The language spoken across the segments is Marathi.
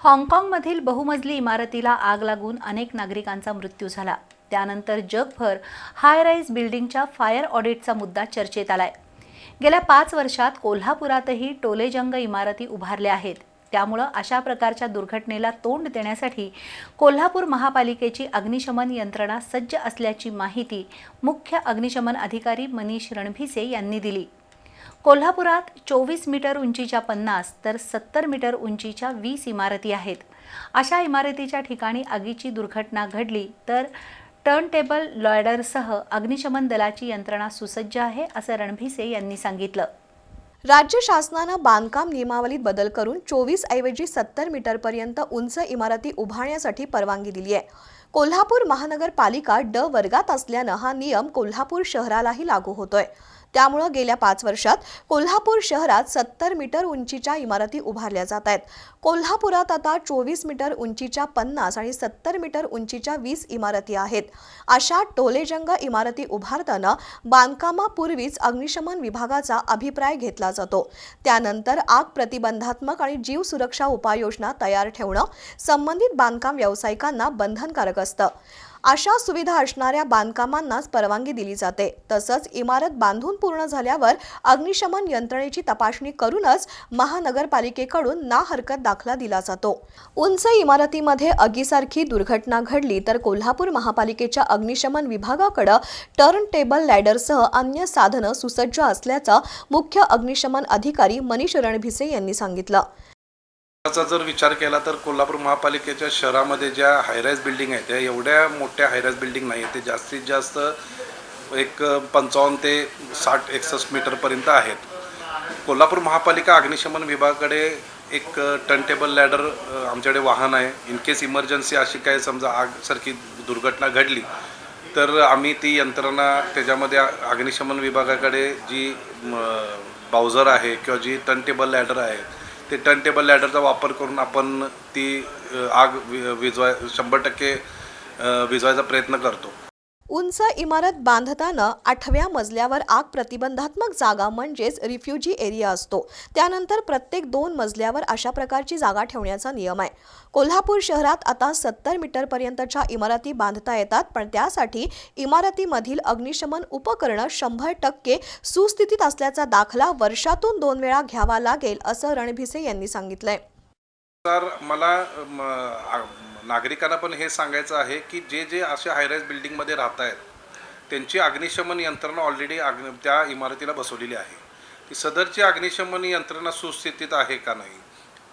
हाँगकाँगमधील बहुमजली इमारतीला आग लागून अनेक नागरिकांचा मृत्यू झाला. त्यानंतर जगभर हाय राईज बिल्डिंगच्या फायर ऑडिटचा मुद्दा चर्चेत आलाय. गेल्या पाच वर्षात कोल्हापुरातही टोलेजंग इमारती उभारल्या आहेत. त्यामुळं अशा प्रकारच्या दुर्घटनेला तोंड देण्यासाठी कोल्हापूर महापालिकेची अग्निशमन यंत्रणा सज्ज असल्याची माहिती मुख्य अग्निशमन अधिकारी मनीष रणभिसे यांनी दिली. कोल्हापुरात चोवीस मीटर उंचीच्या पन्नास तर सत्तर मीटर उंचीच्या वीस इमारती आहेत. अशा इमारतीच्या ठिकाणी आगीची दुर्घटना घडली तर टर्न टेबल लॉयडरसह अग्निशमन दलाची यंत्रणा सुसज्ज आहे असं रणभिसे यांनी सांगितलं. राज्य शासनानं बांधकाम नियमावलीत बदल करून चोवीस ऐवजी सत्तर मीटरपर्यंत उंच इमारती उभारण्यासाठी परवानगी दिली आहे. कोल्हापूर महानगरपालिका ड वर्गात असल्यानं हा नियम कोल्हापूर शहरालाही लागू होतोय. त्यामुळं गेल्या पाच वर्षात कोल्हापूर शहरात सत्तर मीटर उंचीच्या इमारती उभारल्या जात आहेत. कोल्हापुरात आता चोवीस मीटर उंचीच्या पन्नास आणि सत्तर मीटर उंचीच्या वीस इमारती आहेत. अशा टोलेजंग इमारती उभारताना बांधकामापूर्वीच अग्निशमन विभागाचा अभिप्राय घेतला जातो. त्यानंतर आग प्रतिबंधात्मक आणि जीव सुरक्षा उपाययोजना तयार ठेवणं संबंधित बांधकाम व्यावसायिकांना बंधनकारक असतं. अशा सुविधा असणाऱ्या बांधकामांनाच परवानगी दिली जाते. तसंच इमारत बांधून पूर्ण झाल्यावर अग्निशमन यंत्रणेची तपासणी करूनच महानगरपालिकेकडून ना हरकत दाखला दिला जातो. उंच इमारतीमध्ये आगीसारखी दुर्घटना घडली तर कोल्हापूर महापालिकेच्या अग्निशमन विभागाकडं टर्न टेबल लॅडरसह अन्य साधनं सुसज्ज असल्याचं मुख्य अग्निशमन अधिकारी मनीष रणभिसे यांनी सांगितलं. चा जर विचार केला तर कोल्हापूर महापालिकेच्या शहरामध्ये ज्या हायराईज बिल्डिंग आहेत त्या एवढ्या मोठ्या हायराईज बिल्डिंग नाही आहेत. ते जास्तीत जास्त एक पंचावन्न ते साठ एकसष्ट मीटरपर्यंत आहेत. कोल्हापूर महापालिका अग्निशमन विभागाकडे एक टर्न टेबल लॅडर आमच्याकडे वाहन आहे. इन केस इमर्जन्सी अशी काय समजा आगसारखी दुर्घटना घडली तर आम्ही ती यंत्रणा त्याच्यामध्ये अग्निशमन विभागाकडे जी बाउझर आहे किंवा जी टर्न टेबल लॅडर आहे ते टर्नटेबल लॅडरचा वापर करून आपण ती आग वि- विजवाय शंभर टक्के विजवायचा प्रयत्न करतो. उंच इमारत बांधताना आठव्या मजल्यावर आग प्रतिबंधात्मक जागा म्हणजेच रिफ्युजी एरिया असतो. त्यानंतर प्रत्येक दोन मजल्यावर अशा प्रकारची जागा ठेवण्याचा नियम आहे. कोल्हापूर शहरात आता सत्तर मीटरपर्यंतच्या इमारती बांधता येतात पण त्यासाठी इमारतीमधील अग्निशमन उपकरणं शंभर टक्के सुस्थितीत असल्याचा दाखला वर्षातून दोन वेळा घ्यावा लागेल असं रणभिसे यांनी सांगितलंय. तर मला नागरिकांना पण हे सांगायचं आहे की जे जे अशा हायराईज बिल्डिंगमध्ये राहत आहेत त्यांची अग्निशमन यंत्रणा ऑलरेडी अग्नि त्या इमारतीला बसवलेली आहे. ती सदरची अग्निशमन यंत्रणा सुस्थितीत आहे का नाही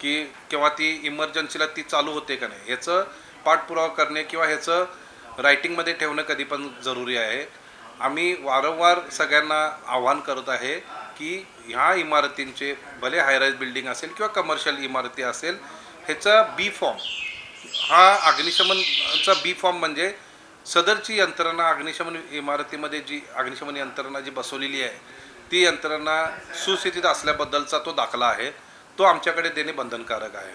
की किंवा ती इमर्जन्सीला ती चालू होते का नाही ह्याचं पाठपुरावा करणे किंवा ह्याचं रायटिंगमध्ये ठेवणं कधी पण जरुरी आहे. आम्ही वारंवार सगळ्यांना आव्हान करत आहे की ह्या इमारतींचे भले हायराईज बिल्डिंग असेल किंवा कमर्शियल इमारती असेल ह्याचा बी फॉर्म हा अग्निशमनचा बी फॉर्म म्हणजे सदरची यंत्रणा अग्निशमन इमारतीमध्ये जी अग्निशमन यंत्रणा जी बसवलेली आहे ती यंत्रणा सुस्थितीत असल्याबद्दलचा तो दाखला आहे. तो आमच्याकडे देणे बंधनकारक आहे.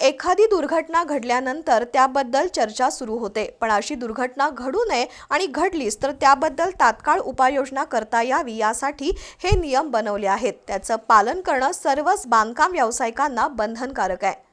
एखादी दुर्घटना घडल्यानंतर त्याबद्दल चर्चा सुरू होते पण अशी दुर्घटना घडू नये आणि घडलीच तर त्याबद्दल तात्काळ उपाययोजना करता यावी यासाठी हे नियम बनवले आहेत. त्याचं पालन करणं सर्वच बांधकाम व्यावसायिकांना बंधनकारक आहे.